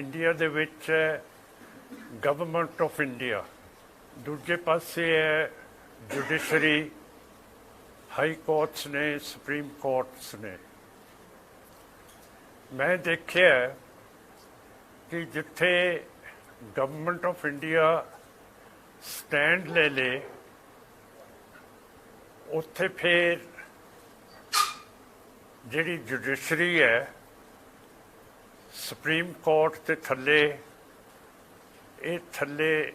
India ਦੇ ਵਿੱਚ government of India ਦੂਜੇ ਪਾਸੇ ਹੈ ਜੁਡੀਸ਼ਰੀ ਹਾਈ ਕੋਰਟਸ ਨੇ ਸੁਪਰੀਮ ਕੋਰਟਸ ਨੇ। ਮੈਂ ਦੇਖਿਆ ਕਿ ਜਿੱਥੇ ਗਵਰਨਮੈਂਟ ਆਫ ਇੰਡੀਆ ਸਟੈਂਡ ਲੈ ਲੇ, ਉੱਥੇ ਫਿਰ ਜਿਹੜੀ ਜੁਡੀਸ਼ਰੀ ਹੈ ਸੁਪਰੀਮ ਕੋਰਟ ਦੇ ਥੱਲੇ, ਇਹ ਥੱਲੇ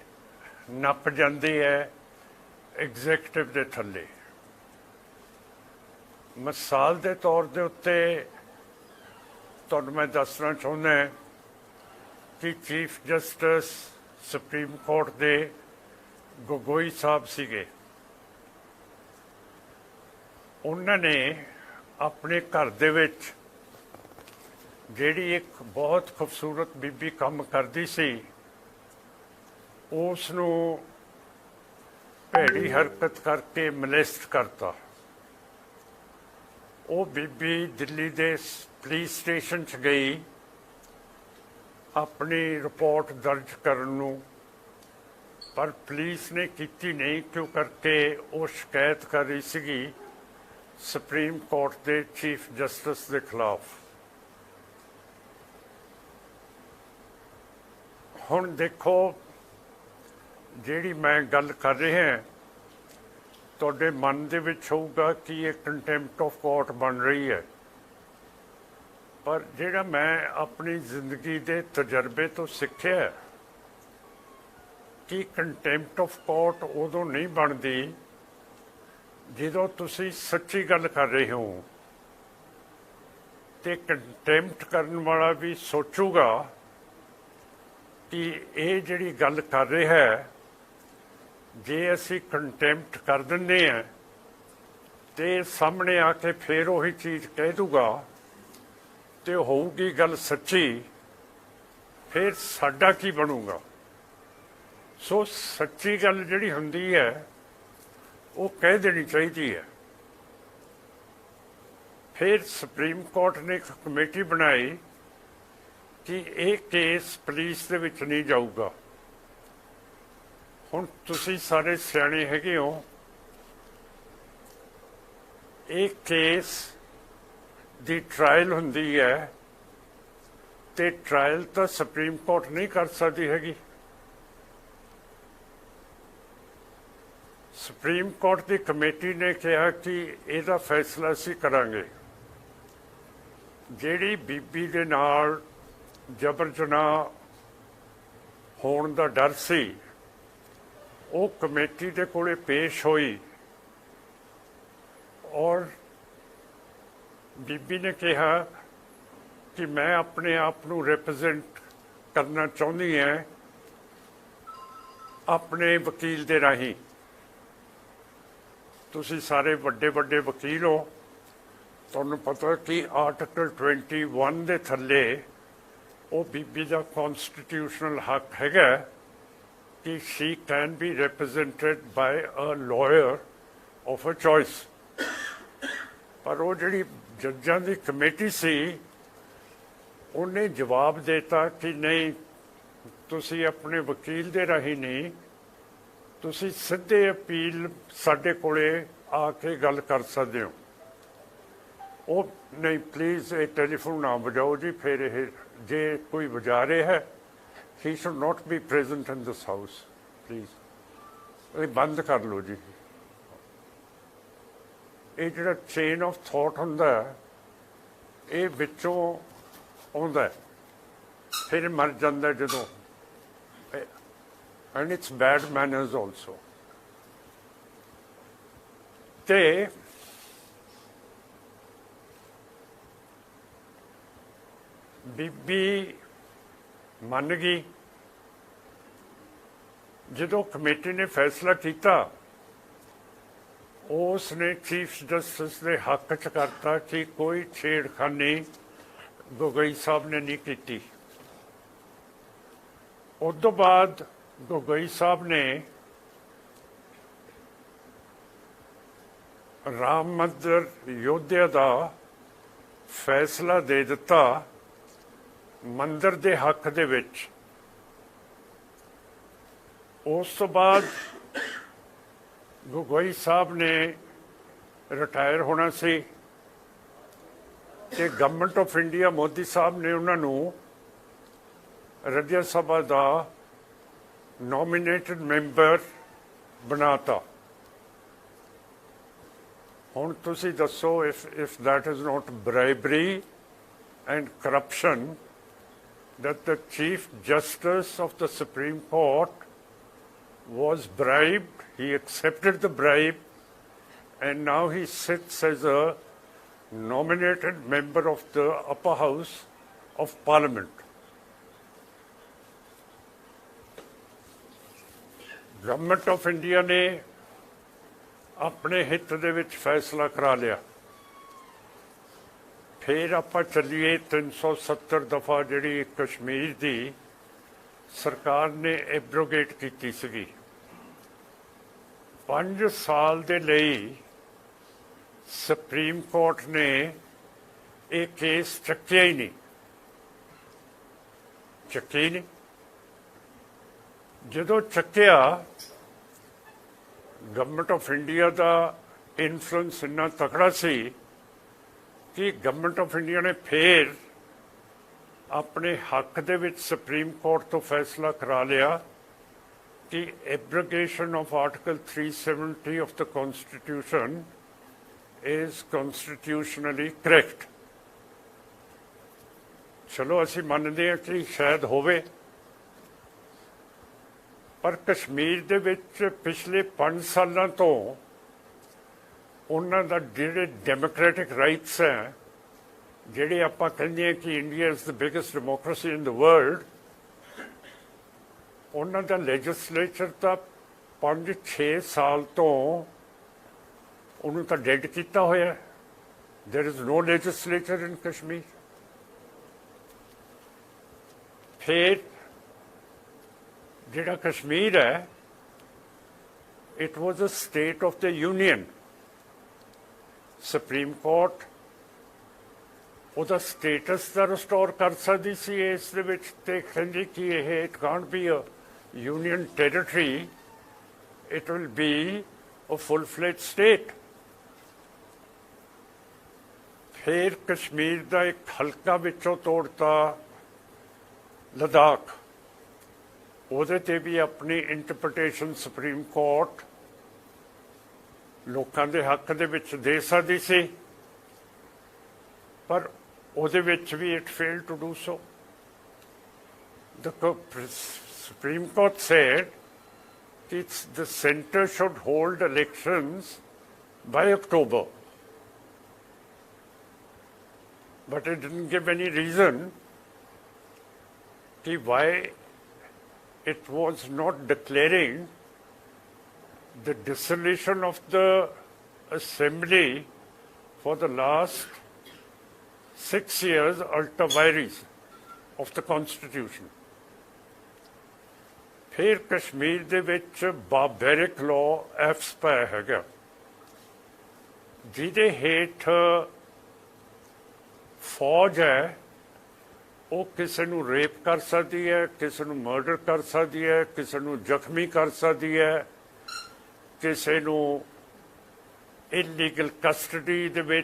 ਨੱਪ ਜਾਂਦੀ ਹੈ ਐਗਜ਼ੈਕਟਿਵ ਦੇ ਥੱਲੇ। ਮਿਸਾਲ ਦੇ ਤੌਰ ਦੇ ਉੱਤੇ ਤੁਹਾਨੂੰ ਮੈਂ ਦੱਸਣਾ ਚਾਹੁੰਦਾ ਕਿ ਚੀਫ ਜਸਟਿਸ ਸੁਪਰੀਮ ਕੋਰਟ ਦੇ ਗੋਗੋਈ ਸਾਹਿਬ ਸੀਗੇ। ਉਹਨਾਂ ਨੇ ਆਪਣੇ ਘਰ ਦੇ ਵਿੱਚ ਜਿਹੜੀ ਇੱਕ ਬਹੁਤ ਖੂਬਸੂਰਤ ਬੀਬੀ ਕੰਮ ਕਰਦੀ ਸੀ ਉਸ ਨੂੰ ਭੈੜੀ ਹਰਕਤ ਕਰਕੇ ਮਲੇਸਟ ਕਰਤਾ। ਉਹ ਬੀਬੀ ਦਿੱਲੀ ਦੇ ਪੁਲਿਸ ਸਟੇਸ਼ਨ 'ਚ ਗਈ, ਆਪਣੀ ਰਿਪੋਰਟ ਦਰਜ ਕਰਨ ਨੂੰ। ਪਰ ਪੁਲਿਸ ਨੇ ਕੀਤੀ ਨਹੀਂ, ਕਿਉਂ ਕਰਕੇ ਉਹ ਸ਼ਿਕਾਇਤ ਕਰ ਰਹੀ ਸੀਗੀ, ਸੁਪਰੀਮ ਕੋਰਟ ਦੇ ਚੀਫ ਜਸਟਿਸ ਦੇ ਖਿਲਾਫ। ਹੁਣ ਦੇਖੋ, ਜਿਹੜੀ ਮੈਂ ਗੱਲ ਕਰ ਰਿਹਾ ਤੁਹਾਡੇ ਮਨ ਦੇ ਵਿੱਚ ਹੋਊਗਾ ਕਿ ਇਹ ਕੰਟੈਂਪਟ ਆਫ ਕੋਰਟ ਬਣ ਰਹੀ ਹੈ। ਪਰ ਜਿਹੜਾ ਮੈਂ ਆਪਣੀ ਜ਼ਿੰਦਗੀ ਦੇ ਤਜਰਬੇ ਤੋਂ ਸਿੱਖਿਆ ਕਿ ਕੰਟੈਂਪਟ ਆਫ ਕੋਰਟ ਉਦੋਂ ਨਹੀਂ ਬਣਦੀ ਜਦੋਂ ਤੁਸੀਂ ਸੱਚੀ ਗੱਲ ਕਰ ਰਹੇ ਹੋ ਤੇ ਕੰਟੈਂਪਟ ਕਰਨ ਵਾਲਾ ਵੀ ਸੋਚੂਗਾ ਕਿ ਇਹ ਜਿਹੜੀ ਗੱਲ ਕਰ ਰਿਹਾ ਹੈ, ਜੇ ਅਸੀਂ ਕੰਟੈਂਪਟ ਕਰ ਦਿੰਦੇ ਆ ਤੇ ਸਾਹਮਣੇ ਆ ਕੇ ਫੇਰ ਉਹੀ ਚੀਜ਼ ਕਹਿ ਦੂਗਾ, ਤੇ ਹੋਊਗੀ ਗੱਲ ਸੱਚੀ, ਫਿਰ ਸਾਡਾ ਕੀ ਬਣੂਗਾ? ਸੋ ਸੱਚੀ ਗੱਲ ਜਿਹੜੀ ਹੁੰਦੀ ਹੈ, ਉਹ ਕਹਿ ਦੇਣੀ ਚਾਹੀਦੀ ਹੈ। ਫਿਰ ਸੁਪਰੀਮ ਕੋਰਟ ਨੇ ਇੱਕ ਕਮੇਟੀ ਬਣਾਈ ਕਿ ਇਹ ਕੇਸ ਪੁਲਿਸ ਦੇ ਵਿੱਚ ਨਹੀਂ ਜਾਊਗਾ। ਹੁਣ ਤੁਸੀਂ ਸਾਰੇ ਸਿਆਣੇ ਹੈਗੇ ਹੋ। ਇਹ ਕੇਸ ਦੀ ਟ੍ਰਾਇਲ ਹੁੰਦੀ ਹੈ ਤੇ ਟ੍ਰਾਇਲ ਤਾਂ ਸੁਪਰੀਮ ਕੋਰਟ ਨਹੀਂ ਕਰ ਸਕਦੀ ਹੈਗੀ। ਸੁਪਰੀਮ ਕੋਰਟ ਦੀ ਕਮੇਟੀ ਨੇ ਕਿਹਾ ਕਿ ਇਹਦਾ ਫੈਸਲਾ ਅਸੀਂ ਕਰਾਂਗੇ। ਜਿਹੜੀ ਬੀਬੀ ਦੇ ਨਾਲ ਜਬਰ ਜਨਾਹ ਹੋਣ ਦਾ ਡਰ ਸੀ, ਉਹ ਕਮੇਟੀ ਦੇ ਕੋਲੇ ਪੇਸ਼ ਹੋਈ ਔਰ ਬੀਬੀ ਨੇ ਕਿਹਾ ਕਿ ਮੈਂ ਆਪਣੇ ਆਪ ਨੂੰ ਰਿਪਰੈਜ਼ੈਂਟ ਕਰਨਾ ਚਾਹੁੰਦੀ ਹੈ ਆਪਣੇ ਵਕੀਲ ਦੇ ਰਾਹੀਂ। ਤੁਸੀਂ ਸਾਰੇ ਵੱਡੇ ਵੱਡੇ ਵਕੀਲ ਹੋ। ਤੁਹਾਨੂੰ ਪਤਾ ਕਿ ਆਰਟੀਕਲ 21 ਦੇ ਥੱਲੇ ਉਹ ਬੀਬੀ ਦਾ ਕਨਸਟੀਟਿਊਸ਼ਨਲ ਹੱਕ ਹੈਗਾ ਕਿ she can be represented by a lawyer of a choice ਪਰ ਉਹ ਜਿਹੜੀ ਜੱਜਾਂ ਦੀ ਕਮੇਟੀ ਸੀ, ਉਹਨੇ ਜਵਾਬ ਦਿੱਤਾ ਕਿ ਨਹੀਂ, ਤੁਸੀਂ ਆਪਣੇ ਵਕੀਲ ਦੇ ਰਾਹੀਂ ਨਹੀਂ, ਤੁਸੀਂ ਸਿੱਧੇ ਅਪੀਲ ਸਾਡੇ ਕੋਲੇ ਆ ਕੇ ਗੱਲ ਕਰ ਸਕਦੇ ਹੋ। ਉਹ, ਨਹੀਂ ਪਲੀਜ਼ ਇਹ ਟੈਲੀਫੋਨ ਨਾ ਵਜਾਓ ਜੀ, ਫਿਰ ਇਹ ਜੇ ਕੋਈ ਵਜਾ ਹੈ he should not be present in this house please ਇਹ ਬੰਦ ਕਰ ਲਓ ਜੀ। ਇਹ ਜਿਹੜਾ ਚੇਨ ਆਫ ਥਾਟ ਹੁੰਦਾ ਇਹ ਵਿੱਚੋਂ ਆਉਂਦਾ ਫਿਰ ਮਰ ਜਾਂਦਾ ਜਦੋਂ। And it's bad manners also ਤੇ ਬੀਬੀ ਮੰਨ ਗਈ। ਜਦੋਂ ਕਮੇਟੀ ਨੇ ਫੈਸਲਾ ਕੀਤਾ ਉਸ ਨੇ ਚੀਫ ਜਸਟਿਸ ਦੇ ਹੱਕ ਚ ਕਰਤਾ ਕਿ ਕੋਈ ਛੇੜਖਾਨੀ ਗੋਗਈ ਸਾਹਿਬ ਨੇ ਨਹੀਂ ਕੀਤੀ। ਉਸ ਤੋਂ ਬਾਅਦ ਗੋਗਈ ਸਾਹਿਬ ਨੇ ਰਾਮ ਮੰਦਰ ਯੋਧਿਆ ਦਾ ਫੈਸਲਾ ਦੇ ਦਿੱਤਾ। ਮੰਦਰ ਦੇ ਹੱਕ ਦੇ ਵਿੱਚ। ਉਸ ਤੋਂ ਬਾਅਦ ਗੋਗੋਈ ਸਾਹਿਬ ਨੇ ਰਿਟਾਇਰ ਹੋਣਾ ਸੀ ਤੇ government of India Modi sahib ਨੇ ਉਹਨਾਂ ਨੂੰ ਰਾਜ ਸਭਾ ਦਾ ਨੋਮੀਨੇਟਡ ਮੈਂਬਰ ਬਣਾਤਾ। ਹੁਣ ਤੁਸੀਂ ਦੱਸੋ if if that is not bribery and corruption that the chief justice of the supreme court was bribed he accepted the bribe and now he sits as a nominated member of the upper house of parliament government of India ਨੇ ਆਪਣੇ ਹਿੱਤ ਦੇ ਵਿੱਚ ਫੈਸਲਾ ਕਰਾ ਲਿਆ ਫਿਰ ਆਪਾਂ ਚੱਲੀਏ 370 ਦਫਾ ਜਿਹੜੀ ਕਸ਼ਮੀਰ ਦੀ ਸਰਕਾਰ ਨੇ ਐਬਰੋਗੇਟ ਕੀਤੀ ਸੀਗੀ। 5 ਸਾਲ ਦੇ ਲਈ ਸੁਪਰੀਮ ਕੋਰਟ ਨੇ ਇਹ ਕੇਸ ਚੱਕਿਆ ਹੀ ਨਹੀਂ। ਚੱਕਿਆ ਹੀ ਨਹੀਂ। ਜਦੋਂ ਚੱਕਿਆ ਗਵਰਨਮੈਂਟ ਆਫ ਇੰਡੀਆ ਦਾ ਇਨਫਲੂਐਂਸ ਇੰਨਾ ਤਕੜਾ ਸੀ ਕਿ ਗਵਰਨਮੈਂਟ ਆਫ ਇੰਡੀਆ ਨੇ ਫੇਰ ਆਪਣੇ ਹੱਕ ਦੇ ਵਿੱਚ ਸੁਪਰੀਮ ਕੋਰਟ ਤੋਂ ਫੈਸਲਾ ਕਰਾ ਲਿਆ ਕਿ abrogation of article 370 of the constitution is constitutionally correct. ਚਲੋ, ਅਸੀਂ ਮੰਨਦੇ ਹਾਂ ਕਿ ਸ਼ਾਇਦ ਹੋਵੇ। ਪਰ ਕਸ਼ਮੀਰ ਦੇ ਵਿੱਚ ਪਿਛਲੇ 5 ਸਾਲਾਂ ਤੋਂ ਉਹਨਾਂ ਦਾ ਜਿਹੜੇ ਡੈਮੋਕ੍ਰੈਟਿਕ ਰਾਈਟਸ ਹੈ, ਜਿਹੜੇ ਆਪਾਂ ਕਹਿੰਦੇ ਹਾਂ ਕਿ India is the biggest democracy in the world ਉਹਨਾਂ ਦਾ ਲੈਜਿਸਲੇਚਰ ਤਾਂ 5-6 ਸਾਲ ਤੋਂ ਉਹਨੂੰ ਤਾਂ ਡੈਡ ਕੀਤਾ ਹੋਇਆ there is no legislature in kashmir ਫਿਰ ਜਿਹੜਾ ਕਸ਼ਮੀਰ ਹੈ, it was a state of the union supreme court ਉਹਦਾ ਸਟੇਟਸ ਦਾ ਰਿਸਟੋਰ ਕਰ ਸਕਦੀ ਸੀ ਇਸ ਦੇ ਵਿੱਚ ਤੇ ਕਹਿੰਦੀ ਕਿ ਇਹ it can't be a union territory it will be a full fledged state ਫਿਰ ਕਸ਼ਮੀਰ ਦਾ ਇੱਕ ਹਲਕਾ ਵਿੱਚੋਂ ਤੋੜਤਾ ਲਦਾਖ। ਉਹਦੇ ਤੇ ਵੀ ਆਪਣੀ ਇੰਟਰਪ੍ਰੀਟੇਸ਼ਨ ਸੁਪਰੀਮ ਕੋਰਟ ਲੋਕਾਂ ਦੇ ਹੱਕ ਦੇ ਵਿੱਚ ਦੇ ਸਕਦੀ ਸੀ ਪਰ ਉਹਦੇ ਵਿੱਚ ਵੀ it fail to do so the co- Supreme Court said it's the center should hold elections by October. But it didn't give any reason ki why it was not declaring the dissolution of the assembly for the last six years ultra vires of the constitution. ਫਿਰ ਕਸ਼ਮੀਰ ਦੇ ਵਿੱਚ ਬਾਬੈਰਿਕ law ਐਫਸ ਪਾਇਆ ਹੈਗਾ ਜਿਹਦੇ ਹੇਠ ਫੌਜ ਹੈ ਉਹ ਕਿਸੇ ਨੂੰ ਰੇਪ ਕਰ ਸਕਦੀ ਹੈ ਕਿਸੇ ਨੂੰ ਮਰਡਰ ਕਰ ਸਕਦੀ ਹੈ ਕਿਸੇ ਨੂੰ ਜ਼ਖਮੀ ਕਰ ਸਕਦੀ ਹੈ ਕਿਸੇ ਨੂੰ ਇਲੀਗਲ ਕਸਟਡੀ ਦੇ ਵਿੱਚ